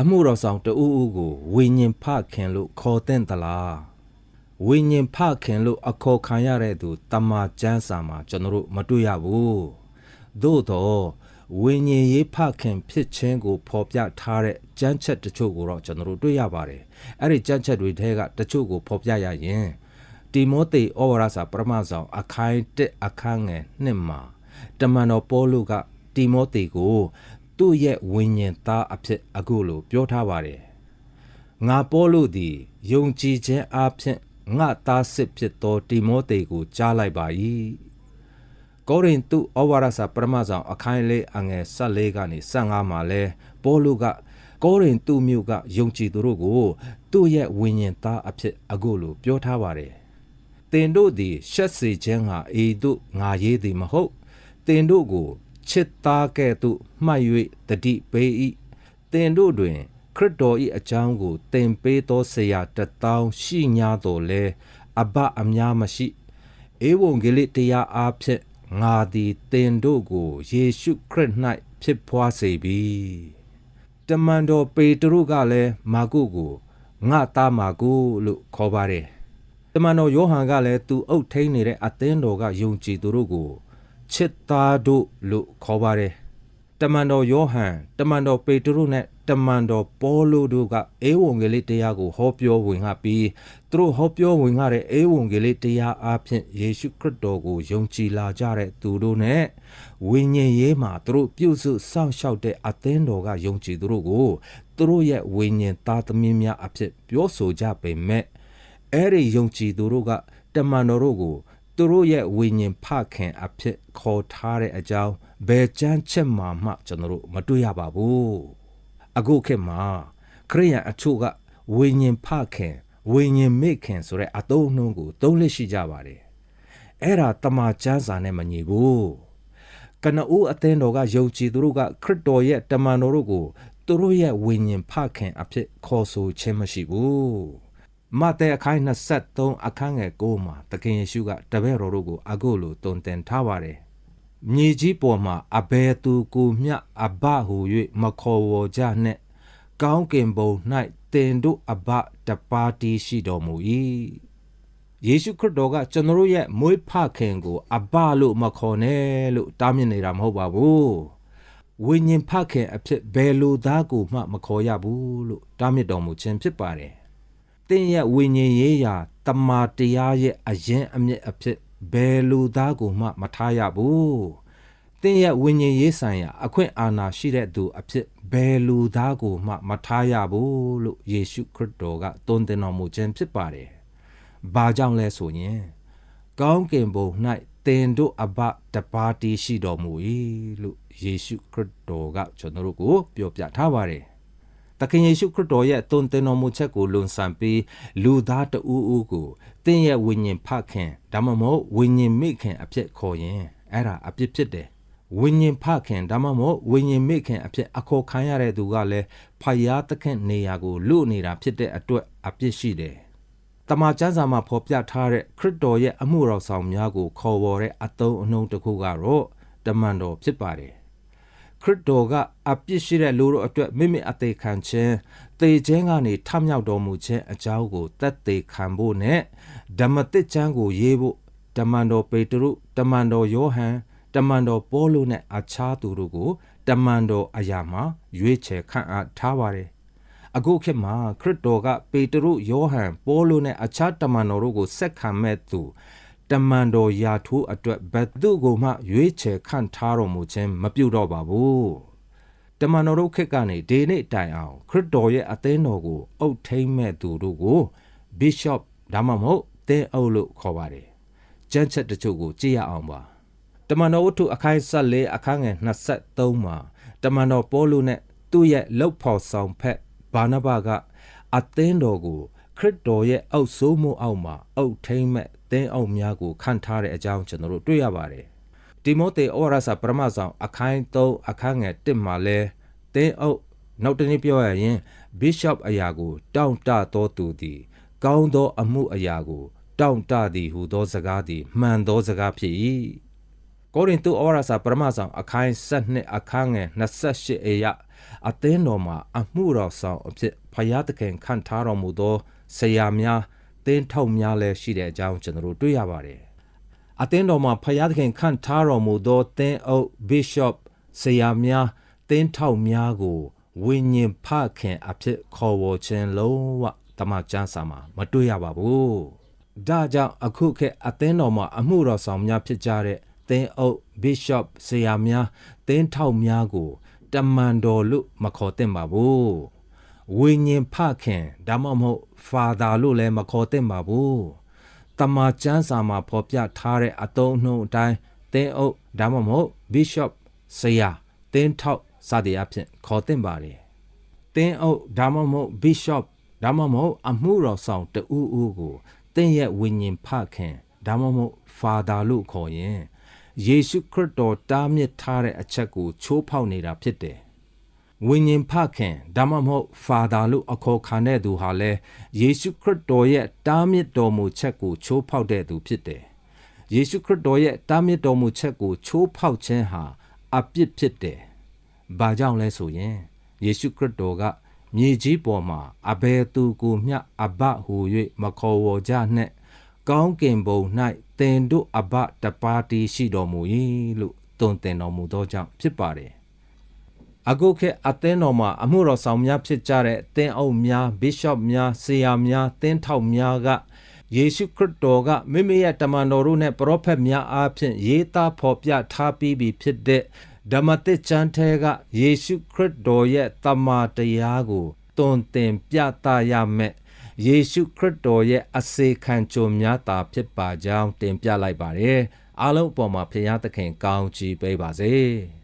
အမှုတော်ဆောင်တဦးဦးကိုဝိညာဉ်ဖခင်လို့ခေါ်တဲ့သလားဝိညာဉ်ဖခင်လို့အခေါ်ခံရတဲ့သူတမန်ကျမ်းစာမှာကျွန်တော်တို့မတွေ့ရဘူးသို့တော့ဝိညာဉ်ရေးဖခင်ဖြစ်ခြင်းကိုဖော်ပြထားတဲ့ကျမ်းချက်တချို့ကိုတော့ကျွန်တော်တို့တွေ့ရပါတယ်အဲ့ဒီကျမ်းချက်တွေထဲကတချို့ကိုဖော်ပြရရင်တိမောသေဩဝါဒစာပရမဆောင်အခိုင်တက်အခန်းငယ်နှစ်မှာတမန်တော်ပေါလုကတိမောသေကို သူ့ရဲ့ဝိညာဉ်သားအဖြစ်အခုလိုပြောထားပါတယ်ငါပေါလုသည်ယုံကြည်ခြင်းအဖြစ်ငါသားစစ်ဖြစ်သောတိမောသေကိုကြားလိုက်ပါ၏ကောရိန္သုဩဝါဒစာပရမဆောင်အခိုင်လေးအငယ်14ကနေ15မှာလဲပေါလုကကောရိန္သုမြို့ကယုံကြည်သူတို့ကိုသူ့ရဲ့ဝိညာဉ်သားအဖြစ်အခုလိုပြောထားပါတယ်တင်တို့သည်ရှက်စေခြင်းဟာအေတို့ငါရေးသည်မဟုတ်တင်တို့ကို ချစ်သားကဲ့သို့မှတ်၍တတိပေး၏တင်တို့တွင် ခရစ်တော်၏အကြောင်းကိုသင်ပေးသောဆရာတတောင်းရှိ냐တော်လဲအဘအများမရှိဧဝံဂေလိတရားအားဖြင့်ငါသည်တင်တို့ကိုယေရှုခရစ်၌ဖြစ်ဖွားစေပြီတမန်တော်ပေတရုကလည်းမာကုကိုငါသားမာကုလို့ခေါ်ပါတယ်တမန်တော်ယောဟန်ကလည်းသူအုပ်ထိန်နေတဲ့အသင်းတော်ကယုံကြည်သူတို့ကို ချစ်သားတို့လို့ခေါ်ပါတယ်တမန်တော်ယောဟန်တမန်တော်ပေတရုနဲ့တမန်တော်ပေါလုတို့ကအေဝံဂေလိတရားကိုဟောပြောဝင်ငါပြီးသူတို့ဟောပြောဝင်ငါတဲ့အေဝံဂေလိတရားအဖြစ်ယေရှုခရစ်တော်ကိုယုံကြည်လာကြတဲ့သူတို့နဲ့ဝိညာဉ်ရေးမှာသူတို့ပြုစုစောင့်ရှောက်တဲ့အသင်းတော်ကယုံကြည်သူတို့ကိုသူတို့ရဲ့ဝိညာဉ်သားသမီးများအဖြစ်ပြောဆိုကြပေမဲ့အဲ့ဒီယုံကြည်သူတို့ကတမန်တော်တို့ကို သူတို့ရဲ့ဝိညာဉ်ဖခင်အဖြစ်ခေါ်ထားတဲ့အကြောင်းဘယ်ကြမ်းချက်မှမှ ကျွန်တော်တို့မတွေ့ရပါဘူးအခုခေတ်မှာခရိယန်အချို့ကဝိညာဉ်ဖခင်ဝိညာဉ်မိခင်ဆိုတဲ့အသုံးအနှုန်းကိုသုံးလက်ရှိကြပါတယ်အဲ့ဒါတမန်ကျမ်းစာနဲ့မညီဘူးကနဦးအသင်းတော်ကယုံကြည်သူတို့ကခရစ်တော်ရဲ့တမန်တော်တို့ကိုသူတို့ရဲ့ဝိညာဉ်ဖခင်အဖြစ်ခေါ်ဆိုခြင်းမရှိဘူး မဿဲအခန်း23အခန်းငယ်9မှာသခင်ယေရှုကတပည့်တော်တို့ကိုအခုလိုတုံတင်ထားပါတယ်။မြေကြီးပေါ်မှာအဘယ်သူကိုမျှအဘဟု၍မခေါ်ဝေါ်ကြနှင့်။ကောင်းကင်ဘုံ၌တင်တို့အဘတပါတီရှိတော်မူ၏။ယေရှုခရစ်တော်ကကျွန်တော်ရဲ့မွေးဖခင်ကိုအဘလို့မခေါ်နဲ့လို့တားမြစ်နေတာမဟုတ်ပါဘူး။ဝိညာဉ်ဖခင်အဖြစ်ဘယ်လိုသားကိုမှမခေါ်ရဘူးလို့တားမြစ်တော်မူခြင်းဖြစ်ပါတယ် င့်ရဲ့ဝိညာဉ်ရေးရာတမာတရားရဲ့အရင်အမြစ်အဖြစ်ဘယ်လူသားကိုမှမထားရဘူး။င့်ရဲ့ဝိညာဉ်ရေးဆိုင်ရာအခွင့်အာဏာရှိတဲ့သူအဖြစ်ဘယ်လူသားကိုမှမထားရဘူးလို့ယေရှုခရစ်တော်ကသွန်သင်တော်မူခြင်းဖြစ်ပါတယ်။ဘာကြောင့်လဲဆိုရင်ကောင်းကင်ဘုံ၌တင်တို့အဘတပါးတီရှိတော်မူ၏လို့ယေရှုခရစ်တော်ကကျွန်တော်တို့ကိုပြောပြထားပါတယ် သခင်ယေရှုခရစ်တော်ရဲ့တုန်တင်တော်မူချက်ကိုလွန်ဆန်ပြီးလူသားတဦးဦးကိုသင်ရဲ့ဝိညာဉ်ဖခင်ဒါမှမဟုတ်ဝိညာဉ်မိခင်အဖြစ်ခေါ်ရင်အဲ့ဒါအပြစ်ဖြစ်တယ်ဝိညာဉ်ဖခင်ဒါမှမဟုတ်ဝိညာဉ်မိခင်အဖြစ်အခေါ်ခံရတဲ့သူကလည်းဖယားသခင်နေရာကိုလွတ်နေတာဖြစ်တဲ့အတွက်အပြစ်ရှိတယ်တမန်ကျမ်းစာမှာဖော်ပြထားတဲ့ခရစ်တော်ရဲ့အမှုတော်ဆောင်များကိုခေါ်ဝေါ်တဲ့အသုံးအနှုန်းတစ်ခုကတော့တမန်တော်ဖြစ်ပါတယ် ခရစ်တော်ကအပြစ်ရှိတဲ့လူတို့အတွက်မိမိအသေးခံခြင်းတေခြင်းကနေထမြောက်တော်မူခြင်းအကြောင်းကိုသက်သေခံဖို့နဲ့ဓမ္မသစ်ကျမ်းကိုရေးဖို့တမန်တော်ပေတရုတမန်တော်ယောဟန်တမန်တော်ပေါလုနဲ့အခြားသူတို့ကိုတမန်တော်အရာမှာရွေးချယ်ခန့်အပ်ထားပါတယ်အခုခေတ်မှာခရစ်တော်ကပေတရုယောဟန်ပေါလုနဲ့အခြားတမန်တော်တို့ကိုဆက်ခံမဲ့သူ တမန်တော်ယာထိုးအတွက်ဘတ်သူကိုမှရွေးချယ်ခန့်ထားတော်မူခြင်းမပြုတော့ပါဘူးတမန်တော်တို့ခေတ်ကနေဒီနေ့တိုင်အောင်ခရစ်တော်ရဲ့အသင်းတော်ကိုအုပ်ထိန်မဲ့သူတို့ကို bishop ဒါမှမဟုတ်သင်းအုပ်လို့ခေါ်ပါတယ်ကျမ်းချက်တချို့ကိုကြည့်ရအောင်ပါတမန်တော်ဝတ္ထုအခိုင်ဆက်လေးအခန်းငယ်23မှာတမန်တော်ပေါလုနဲ့သူ့ရဲ့လှုပ်ဖော်ဆောင်ဖက်ဘာနဘကအသင်းတော်ကိုခ ရစ်တော်ရဲ့အုပ်ဆိုးမှုအောက်မှာအုပ်ထိန်မဲ့သင်းအောင်များကိုခန့်ထားတဲ့အကြောင်းကျွန်တော်တို့တွေ့ရပါတယ်။တိမောသေဩဝါဒစာပရမဆောင်အခိုင်3အခန်းငယ်1မှာလဲသင်းအုပ်နောက်တနည်းပြောရရင် bishop အရာကို တောင့်တသောသူသည် ကောင်းသောအမှုအရာကို တောင့်တသည်ဟူသောစကားသည်မှန်သောစကားဖြစ်၏။ကိုရိန္သုဩဝါဒစာပရမဆောင်အခိုင်7အခန်းငယ်28အရာအသင်းတော်မှာအမှုတော်ဆောင်အဖြစ်ဖယားသခင်ခန့်ထားတော်မူသော ဆရာများတင်းထောက်များလည်းရှိတဲ့အကြောင်းကျွန်တော်တို့တွေ့ရပါတယ်အသင်းတော်မှာဖယားသခင်ခန့်ထားတော်မူသောသင်းအုပ် bishop ဆရာများတင်းထောက်များကိုဝိညာဉ်ဖခင်အဖြစ်ခေါ်ဝေါ်ခြင်းလုံးဝတမန်ကျမ်းစာမှာမတွေ့ရပါဘူး။ဒါကြောင့်အခုခေတ်အသင်းတော်မှာအမှုတော်ဆောင်များဖြစ်ကြတဲ့သင်းအုပ် bishop ဆရာများတင်းထောက်များကိုတမန်တော်လို့မခေါ်သင့်ပါဘူး။ ဝိညာဉ်ဖခင်ဒါမှမဟုတ် father လို့လည်းမခေါ်သင့်ပါဘူး။တမန်ကျမ်းစာမှာဖော်ပြထားတဲ့အသုံးအနှုန်းအတိုင်းသင်းအုပ်ဒါမှမဟုတ် bishop ဆရာတင်းထောက်စသည်အဖြစ်ခေါ်သင့်ပါတယ်။တင်းအုပ်ဒါမှမဟုတ် bishop ဒါမှမဟုတ်အမှုတော်ဆောင်တဦးဦးကိုတင်းရဲ့ဝိညာဉ်ဖခင်ဒါမှမဟုတ် father လို့ခေါ်ရင်ယေရှုခရစ်တော်တားမြစ်ထားတဲ့အချက်ကိုချိုးဖောက်နေတာဖြစ်တယ်။ ဝိညာဉ်ဖခင်ဒါမှမဟုတ် father လို့အခေါ်ခံတဲ့သူဟာလဲယေရှုခရစ်တော်ရဲ့တားမြစ်တော်မူချက်ကိုချိုးဖောက်တဲ့သူဖြစ်တယ်။ယေရှုခရစ်တော်ရဲ့တားမြစ်တော်မူချက်ကိုချိုးဖောက်ခြင်းဟာအပြစ်ဖြစ်တယ်။ဘာကြောင့်လဲဆိုရင်ယေရှုခရစ်တော်ကမြေကြီးပေါ်မှာအဘယ်သူကိုမျှအဘဟု၍မခေါ်ဝေါ်ကြနှင့်ကောင်းကင်ဘုံ၌တင်တို့အဘတပါးတီရှိတော်မူ၏လို့တုံတင်တော်မူသောကြောင့်ဖြစ်ပါတယ်။ အခုခေတ်အသင်းတော်မှာအမှုတော်ဆောင်များဖြစ်ကြတဲ့သင်းအုပ်များဘစ်ရှော့များဆရာများသင်းထောက်များကယေရှုခရစ်တော်ကမိမိရဲ့တမန်တော်တို့နဲ့ပရောဖက်များအားဖြင့်ရေးသားဖော်ပြထားပြီးပြီဖြစ်တဲ့ဓမ္မသစ်ကျမ်းထဲကယေရှုခရစ်တော်ရဲ့တမန်တရားကိုတွင်တင်ပြသရမယ်ယေရှုခရစ်တော်ရဲ့အစေခံကြုံများတာဖြစ်ပါကြောင်းတင်ပြလိုက်ပါတယ်အားလုံးအပေါ်မှာဖခင်သခင်ကောင်းချီးပေးပါစေ။